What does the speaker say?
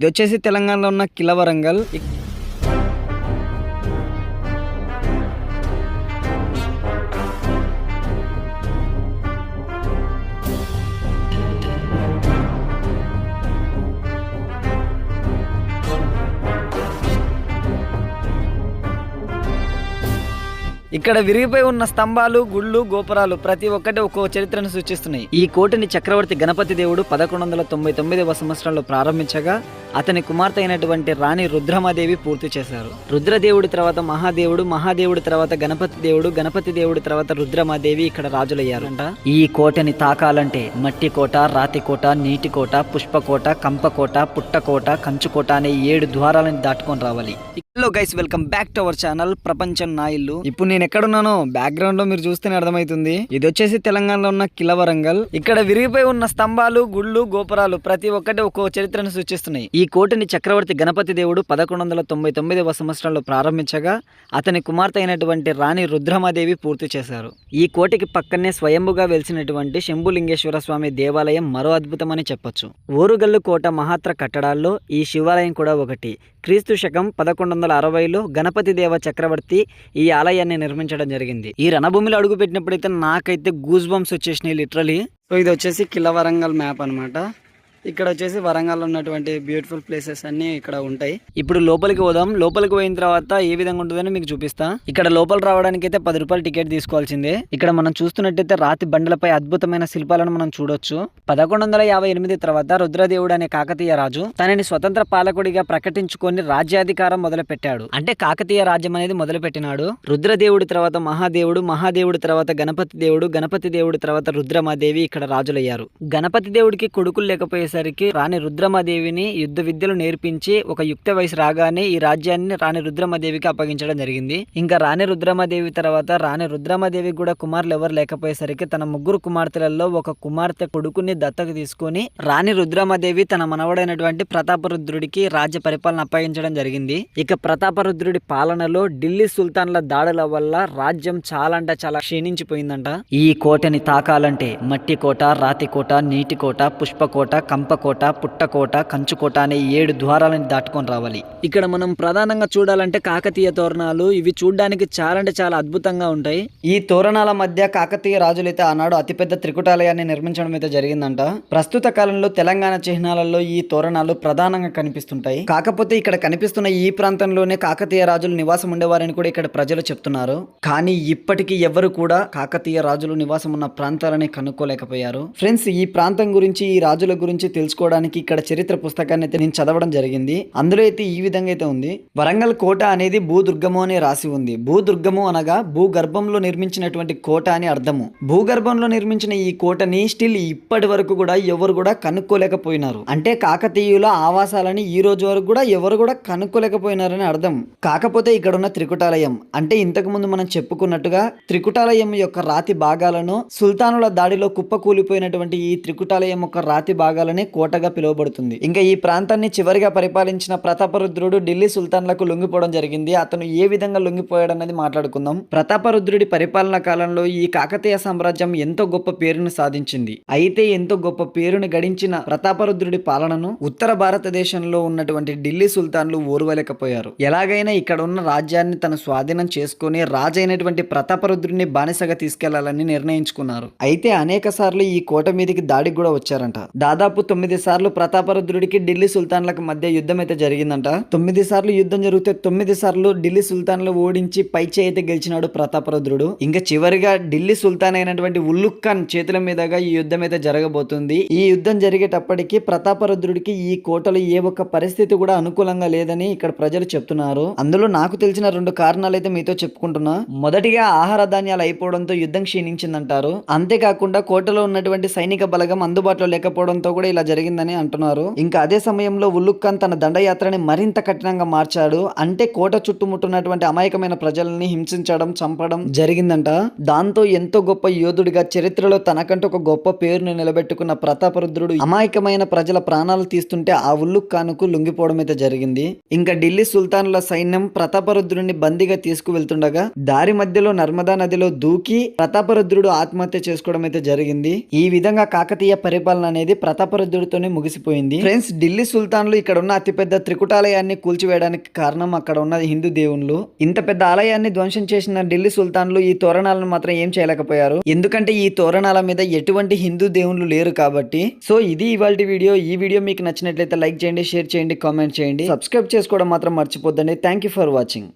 ఇది వచ్చేసి తెలంగాణలో ఉన్న కిల వరంగల్ ఇక్కడ విరిగిపోయి ఉన్న స్తంభాలు గుళ్ళు గోపురాలు ప్రతి ఒక్కటి ఒక్కో చరిత్రను సూచిస్తున్నాయి. ఈ కోటని చక్రవర్తి గణపతి దేవుడు పదకొండు వందల తొంభై తొమ్మిదవ సంవత్సరంలో ప్రారంభించగా అతని కుమార్తె అయినటువంటి రాణి రుద్రమాదేవి పూర్తి చేశారు. రుద్రదేవుడి తర్వాత మహాదేవుడు మహాదేవుడి తర్వాత గణపతి దేవుడు గణపతి దేవుడి తర్వాత రుద్రమాదేవి ఇక్కడ రాజులయ్యారంట ఈ కోటని తాకాలంటే మట్టి కోట రాతి కోట నీటి కోట పుష్పకోట కంపకోట పుట్టకోట కంచుకోట అనే ఏడు ద్వారాలను దాటుకొని రావాలి. Hello guys welcome back to our channel ప్రపంచం నా ఇల్లు ఇప్పుడు నేను ఎక్కడున్నానో బ్యాక్గ్రౌండ్లో మీరు చూస్తేనే అర్థమవుతుంది. ఇది వచ్చేసి తెలంగాణలో ఉన్న కిల వరంగల్ ఇక్కడ విరిగిపోయి ఉన్న స్తంభాలు గుళ్ళు గోపురాలు ప్రతి ఒక్కటి ఒక్కో చరిత్రను సూచిస్తున్నాయి. ఈ కోటని చక్రవర్తి గణపతి దేవుడు పదకొండు వందల తొంభై తొమ్మిదవ సంవత్సరంలో ప్రారంభించగా అతని కుమార్తె అయినటువంటి రాణి రుద్రమాదేవి పూర్తి చేశారు. ఈ కోటకి పక్కనే స్వయంభుగా వెలిసినటువంటి శంభులింగేశ్వర స్వామి దేవాలయం మరో అద్భుతమని చెప్పొచ్చు. ఓరుగల్లు కోట మహాత్ర కట్టడాల్లో ఈ శివాలయం కూడా ఒకటి. క్రీస్తు శకం పదకొండు వందల అరవైలో గణపతి దేవ చక్రవర్తి ఈ ఆలయాన్ని నిర్మించడం జరిగింది. ఈ రణభూమిలో అడుగు పెట్టినప్పుడైతే నాకైతే గూజ్ బంప్స్ వచ్చేసినాయి లిటరలీ. సో ఇది వచ్చేసి కిల్ల వరంగల్ మ్యాప్ అనమాట ఇక్కడ వచ్చేసి వరంగల్ ఉన్నటువంటి బ్యూటిఫుల్ ప్లేసెస్ అన్ని ఇక్కడ ఉంటాయి. ఇప్పుడు లోపలికి పోదాం. లోపలికి పోయిన తర్వాత ఏ విధంగా ఉంటుందని మీకు చూపిస్తా. ఇక్కడ లోపల రావడానికి అయితే పది రూపాయలు టికెట్ తీసుకోవాల్సిందే. ఇక్కడ మనం చూస్తున్నట్టయితే రాతి బండలపై అద్భుతమైన శిల్పాలను మనం చూడొచ్చు. పదకొండు వందల యాభై ఎనిమిది తర్వాత రుద్రదేవుడు అనే కాకతీయ రాజు తనని స్వతంత్ర పాలకుడిగా ప్రకటించుకొని రాజ్యాధికారం మొదలు పెట్టాడు అంటే కాకతీయ రాజ్యం అనేది మొదలు పెట్టినాడు రుద్రదేవుడి తర్వాత మహాదేవుడు మహాదేవుడి తర్వాత గణపతి దేవుడు గణపతి దేవుడి తర్వాత రుద్రమాదేవి ఇక్కడ రాజులయ్యారు. గణపతి దేవుడికి కొడుకులు లేకపోయేసరికి రాణి రుద్రమదేవిని యుద్ధ విద్యలు నేర్పించి ఒక యుక్త వయసు రాగానే ఈ రాజ్యాన్ని రాణి రుద్రమదేవికి అప్పగించడం జరిగింది. ఇంకా రాణి రుద్రమదేవి తర్వాత రాణి రుద్రమదేవి కూడా కుమారులు ఎవరు లేకపోయేసరికి తన ముగ్గురు కుమార్తెలలో ఒక కుమార్తె కొడుకుని దత్తకు తీసుకొని రాణి రుద్రమదేవి తన మనవడైనటువంటి ప్రతాపరుద్రుడికి రాజ్య పరిపాలన అప్పగించడం జరిగింది. ఇక ప్రతాపరుద్రుడి పాలనలో ఢిల్లీ సుల్తాన్ల దాడుల వల్ల రాజ్యం చాలా అంటే చాలా క్షీణించిపోయిందంట. ఈ కోటని తాకాలంటే మట్టి కోట రాతి కోట నీటి కోట పుష్పకోట కంపకోట పుట్టకోట కంచుకోట అనే ఏడు ద్వారాలను దాటుకొని రావాలి. ఇక్కడ మనం ప్రధానంగా చూడాలంటే కాకతీయ తోరణాలు ఇవి చూడడానికి చాలా అంటే చాలా అద్భుతంగా ఉంటాయి. ఈ తోరణాల మధ్య కాకతీయ రాజులైతే ఆనాడు అతిపెద్ద త్రికుటాలయాన్ని నిర్మించడం అయితే జరిగిందంట. ప్రస్తుత కాలంలో తెలంగాణ చిహ్నాలలో ఈ తోరణాలు ప్రధానంగా కనిపిస్తుంటాయి. కాకపోతే ఇక్కడ కనిపిస్తున్న ఈ ప్రాంతంలోనే కాకతీయ రాజులు నివాసం ఉండేవారని కూడా ఇక్కడ ప్రజలు చెప్తున్నారు. కానీ ఇప్పటికీ ఎవరు కూడా కాకతీయ రాజులు నివాసం ఉన్న ప్రాంతాలని కనుక్కోలేకపోయారు. ఫ్రెండ్స్ ఈ ప్రాంతం గురించి ఈ రాజుల గురించి తెలుసుకోవడానికి ఇక్కడ చరిత్ర పుస్తకాన్ని అయితే నేను చదవడం జరిగింది. అందులో అయితే ఈ విధంగా అయితే ఉంది. వరంగల్ కోట అనేది భూదుర్గము అని రాసి ఉంది. భూదుర్గము అనగా భూగర్భంలో నిర్మించినటువంటి కోట అని అర్థము. భూగర్భంలో నిర్మించిన ఈ కోటని స్టిల్ ఇప్పటి వరకు కూడా ఎవరు కూడా కనుక్కోలేకపోయినారు. అంటే కాకతీయుల ఆవాసాలని ఈ రోజు వరకు కూడా ఎవరు కూడా కనుక్కోలేకపోయినారని అర్థం. కాకపోతే ఇక్కడ ఉన్న త్రికుటాలయం. అంటే ఇంతకు ముందు మనం చెప్పుకున్నట్టుగా త్రికుటాలయం యొక్క రాతి భాగాలను సుల్తానుల దాడిలో కుప్పకూలిపోయినటువంటి ఈ త్రికుటాలయం యొక్క రాతి భాగాలను కోటగా పిలువబడుతుంది. ఇంకా ఈ ప్రాంతాన్ని చివరిగా పరిపాలించిన ప్రతాపరుద్రుడు ఢిల్లీ సుల్తాన్లకు లొంగిపోవడం జరిగింది. అతను ఏ విధంగా లొంగిపోయాడన్నది మాట్లాడుకుందాం. ప్రతాపరుద్రుడి పరిపాలన కాలంలో ఈ కాకతీయ సామ్రాజ్యం ఎంతో గొప్ప పేరును సాధించింది. అయితే ఎంతో గొప్ప పేరును గడించిన ప్రతాపరుద్రుడి పాలనను ఉత్తర భారతదేశంలో ఉన్నటువంటి ఢిల్లీ సుల్తాన్లు ఓర్వలేకపోయారు. ఎలాగైనా ఇక్కడ ఉన్న రాజ్యాన్ని తన స్వాధీనం చేసుకుని రాజైనటువంటి ప్రతాపరుద్రుడిని బానిసగా తీసుకెళ్ళాలని నిర్ణయించుకున్నారు. అయితే అనేక సార్లు ఈ కోట మీదకి దాడికి కూడా వచ్చారంట. దాదాపు తొమ్మిది సార్లు ప్రతాపరుద్రుడికి ఢిల్లీ సుల్తాన్లకు మధ్య యుద్ధం అయితే జరిగిందంట. తొమ్మిది సార్లు యుద్ధం జరిగితే తొమ్మిది సార్లు ఢిల్లీ సుల్తాన్లు ఓడించి పైచే అయితే గెలిచినాడు ప్రతాపరుద్రుడు. ఇంకా చివరిగా ఢిల్లీ సుల్తాన్ అయినటువంటి ఉల్లుక్ ఖాన్ చేతుల మీదుగా ఈ యుద్ధం అయితే జరగబోతుంది. ఈ యుద్ధం జరిగేటప్పటికి ప్రతాపరుద్రుడికి ఈ కోటలో ఏ ఒక్క పరిస్థితి కూడా అనుకూలంగా లేదని ఇక్కడ ప్రజలు చెప్తున్నారు. అందులో నాకు తెలిసిన రెండు కారణాలు అయితే మీతో చెప్పుకుంటున్నా. మొదటిగా ఆహార ధాన్యాలు అయిపోవడంతో యుద్ధం క్షీణించిందంటారు. అంతేకాకుండా కోటలో ఉన్నటువంటి సైనిక బలగం అందుబాటులో లేకపోవడంతో కూడా ఇలా జరిగిందని అంటున్నారు. ఇంకా అదే సమయంలో ఉల్లుక్ ఖాన్ తన దండయాత్రని మరింత కఠినంగా మార్చాడు. అంటే కోట చుట్టుముట్టున్నటువంటి అమాయకమైన ప్రజల్ని హింసించడం చంపడం జరిగిందంట. దాంతో ఎంతో గొప్ప యోధుడిగా చరిత్రలో తనకంటూ ఒక గొప్ప పేరును నిలబెట్టుకున్న ప్రతాపరుద్రుడు అమాయకమైన ప్రజల ప్రాణాలు తీస్తుంటే ఆ ఉల్లుక్ ఖాన్కు లొంగిపోవడం అయితే జరిగింది. ఇంకా ఢిల్లీ సుల్తానుల సైన్యం ప్రతాపరుద్రుడిని బందీగా తీసుకువెళ్తుండగా దారి మధ్యలో నర్మదా నదిలో దూకి ప్రతాపరుద్రుడు ఆత్మహత్య చేసుకోవడం అయితే జరిగింది. ఈ విధంగా కాకతీయ పరిపాలన అనేది ప్రతాపరుద్రుడి చక్రవర్తుడితోనే ముగిసిపోయింది. ఫ్రెండ్స్ ఢిల్లీ సుల్తాన్లు ఇక్కడ ఉన్న అతిపెద్ద త్రికుటాలయాన్ని కూల్చివేయడానికి కారణం అక్కడ ఉన్న హిందూ దేవుళ్ళు. ఇంత పెద్ద ఆలయాన్ని ధ్వంసం చేసిన ఢిల్లీ సుల్తాన్లు ఈ తోరణాలను మాత్రం ఏం చేయలేకపోయారు. ఎందుకంటే ఈ తోరణాల మీద ఎటువంటి హిందూ దేవుళ్ళు లేరు కాబట్టి. సో ఇది ఇవాళ వీడియో. ఈ వీడియో మీకు నచ్చినట్లయితే లైక్ చేయండి షేర్ చేయండి కామెంట్ చేయండి. సబ్స్క్రైబ్ చేసుకోవడం మాత్రం మర్చిపోద్దండి. Thank you for watching.